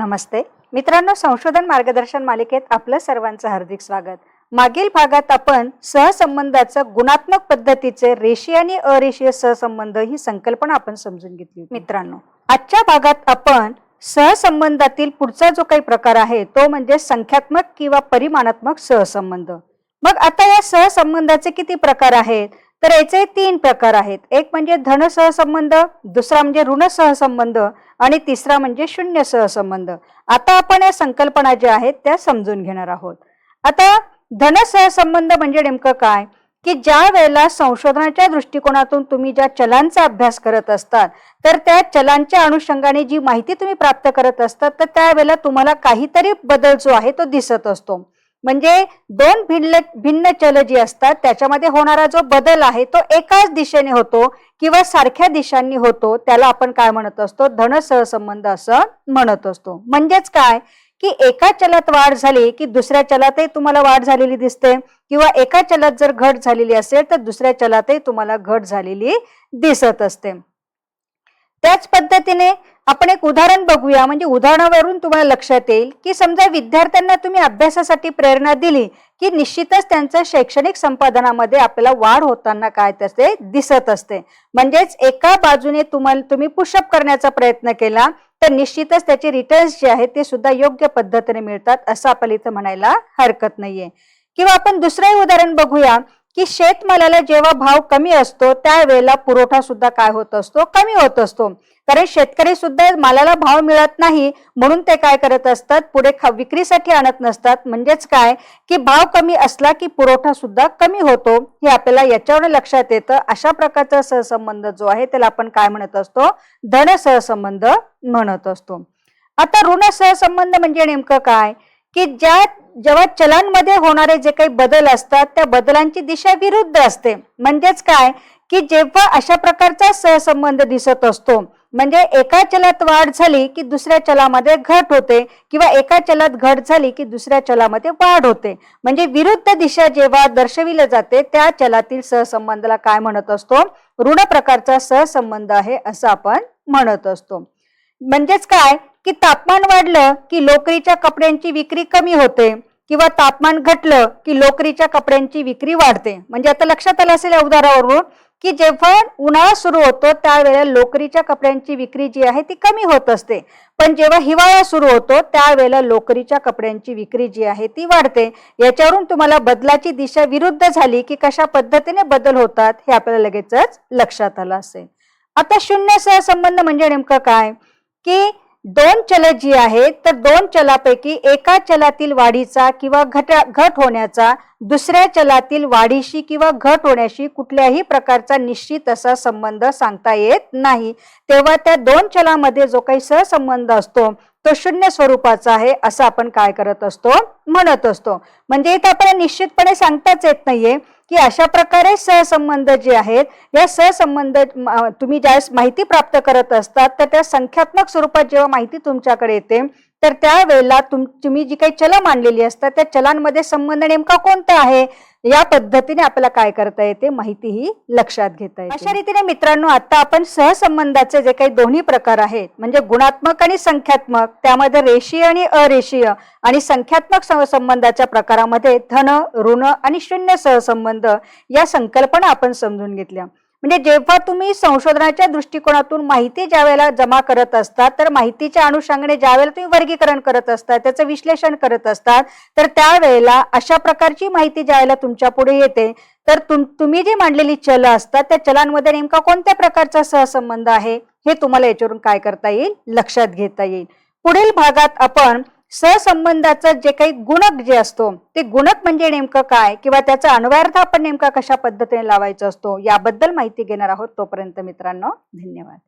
नमस्ते. मित्रांनो संशोधन मार्गदर्शन मालिकेत आपलं सर्वांचं हार्दिक स्वागत. मागील भागात आपण सहसंबंधाचं गुणात्मक पद्धतीचे रेषीय आणि अरेषीय सहसंबंध ही संकल्पना आपण समजून घेतली मित्रांनो आजच्या भागात आपण सहसंबंधातील पुढचा जो काही प्रकार आहे तो म्हणजे संख्यात्मक किंवा परिमाणात्मक सहसंबंध. मग आता या सहसंबंधाचे किती प्रकार आहेत? तर याचे तीन प्रकार आहेत. एक म्हणजे धन सहसंबंध दुसरा म्हणजे ऋण सहसंबंध आणि तिसरा म्हणजे शून्य सहसंबंध. आता आपण या संकल्पना ज्या आहेत त्या समजून घेणार आहोत. आता धन सहसंबंध म्हणजे नेमकं काय? की ज्या वेळेला संशोधनाच्या दृष्टिकोनातून तुम्ही ज्या चलांचा अभ्यास करत असतात तर त्या चलांच्या अनुषंगाने जी माहिती तुम्ही प्राप्त करत असतात तर त्यावेळेला तुम्हाला काहीतरी बदल जो आहे तो दिसत असतो. म्हणजे दोन भिन्न भिन्न चल जी असतात त्याच्यामध्ये होणारा जो बदल आहे तो एकाच दिशेने होतो किंवा सारख्या दिशांनी होतो त्याला आपण काय म्हणत असतो? धन सहसंबंध असं म्हणत असतो. म्हणजेच काय? की एका चलात वाढ झाली की दुसऱ्या चलातही तुम्हाला वाढ झालेली दिसते. किंवा एका चलात जर घट झालेली असेल तर दुसऱ्या चलातही तुम्हाला घट झालेली दिसत असते. त्याच पद्धतीने आपण एक उदाहरण बघूया. म्हणजे उदाहरणावरून तुम्हाला लक्षात येईल की समजा विद्यार्थ्यांना तुम्ही अभ्यासासाठी प्रेरणा दिली की निश्चितच त्यांचं शैक्षणिक संपादनामध्ये आपल्याला वाढ होताना काय तसे दिसत असते. म्हणजेच एका बाजूने तुम्हाला तुम्ही पुशअप करण्याचा प्रयत्न केला तर निश्चितच त्याचे रिटर्न्स जे आहेत ते सुद्धा योग्य पद्धतीने मिळतात असं आपल्याला इथं म्हणायला हरकत नाहीये. किंवा आपण दुसरंही उदाहरण बघूया. की शेतमालाला जेव्हा भाव कमी असतो त्यावेळेला पुरवठा सुद्धा काय होत असतो? कमी होत असतो. कारण शेतकरी सुद्धा मालाला भाव मिळत नाही म्हणून ते काय करत असतात? पुढे विक्रीसाठी आणत नसतात. म्हणजेच काय? की भाव कमी असला की पुरवठा सुद्धा कमी होतो. हे आपल्याला याच्यावर लक्षात येतं. अशा प्रकारचा सहसंबंध जो आहे त्याला आपण काय म्हणत असतो? धन सहसंबंध म्हणत असतो. आता ऋण सहसंबंध म्हणजे नेमकं काय? की ज्या जेव्हा चलांमध्ये होणारे जे काही बदल असतात त्या बदलांची दिशा विरुद्ध असते. म्हणजेच काय? की जेव्हा अशा प्रकारचा सहसंबंध दिसत असतो म्हणजे एका चलात वाढ झाली की दुसऱ्या चलामध्ये घट होते किंवा एका चलात घट झाली की दुसऱ्या चलामध्ये वाढ होते. म्हणजे विरुद्ध दिशा जेव्हा दर्शविलं जाते त्या चलातील सहसंबंधाला काय म्हणत असतो? ऋण प्रकारचा सहसंबंध आहे असं आपण म्हणत असतो. म्हणजेच काय? की तापमान वाढलं की लोकरीच्या कपड्यांची विक्री कमी होते किंवा तापमान घटलं की लोकरीच्या कपड्यांची विक्री वाढते. म्हणजे आता लक्षात आलं असेल या उदाहरणावरून की जेव्हा उन्हाळा सुरू होतो त्यावेळेला लोकरीच्या कपड्यांची विक्री जी आहे ती कमी होत असते. पण जेव्हा हिवाळा सुरू होतो त्यावेळेला लोकरीच्या कपड्यांची विक्री जी आहे ती वाढते. याच्यावरून तुम्हाला बदलाची दिशा विरुद्ध झाली की कशा पद्धतीने बदल होतात हे आपल्याला लगेचच लक्षात आलं असेल. आता शून्य सहसंबंध म्हणजे नेमकं काय? की दोन चल जी आहेत तर दोन चलापैकी एका चलातील वाढीचा किंवा घट घट होण्याचा दुसऱ्या चलातील वाढीशी किंवा घट होण्याशी कुठल्याही प्रकारचा निश्चित असा संबंध सांगता येत नाही. तेव्हा त्या दोन चलामध्ये जो काही सहसंबंध असतो तो शून्य स्वरूपाचा आहे असं आपण काय करत असतो? म्हणत असतो. म्हणजे इथं आपल्याला निश्चितपणे सांगताच येत नाहीये की अशा प्रकारे सहसंबंध जे आहेत या सहसंबंध तुम्ही ज्यावेळेस माहिती प्राप्त करत असतात तर त्या संख्यात्मक स्वरूपात जेव्हा माहिती तुमच्याकडे येते तर त्यावेळेला तुम तुम्ही जी काही चलं मांडलेली असतात त्या चलांमध्ये संबंध नेमका कोणता आहे? या पद्धतीने आपल्याला काय करता येते माहिती ही लक्षात घेता येते. अशा रीतीने मित्रांनो आता आपण सहसंबंधाचे जे काही दोन्ही प्रकार आहेत म्हणजे गुणात्मक आणि संख्यात्मक त्यामध्ये रेषीय आणि अरेषीय आणि संख्यात्मक सहसंबंधाच्या प्रकारामध्ये धन ऋण आणि शून्य सहसंबंध या संकल्पना आपण समजून घेतल्या. म्हणजे जेव्हा तुम्ही संशोधनाच्या दृष्टिकोनातून माहिती ज्या वेळेला जमा करत असतात तर माहितीच्या अनुषंगाने ज्या वेळेला तुम्ही वर्गीकरण करत असतात त्याचं विश्लेषण करत असतात तर त्यावेळेला अशा प्रकारची माहिती ज्या वेळेला तुमच्यापुढे येते तर तुम तुम्ही जी मांडलेली चल असतात त्या चलांमध्ये नेमका कोणत्या प्रकारचा सहसंबंध आहे हे तुम्हाला याच्यावरून काय करता येईल? लक्षात घेता येईल. पुढील भागात आपण सहसंबंधाचं जे काही गुणक जे असतो ते गुणक म्हणजे नेमकं काय? किंवा त्याचा अन्वयार्थ आपण नेमका कशा पद्धतीने लावायचा असतो? याबद्दल माहिती घेणार आहोत तोपर्यंत मित्रांनो धन्यवाद.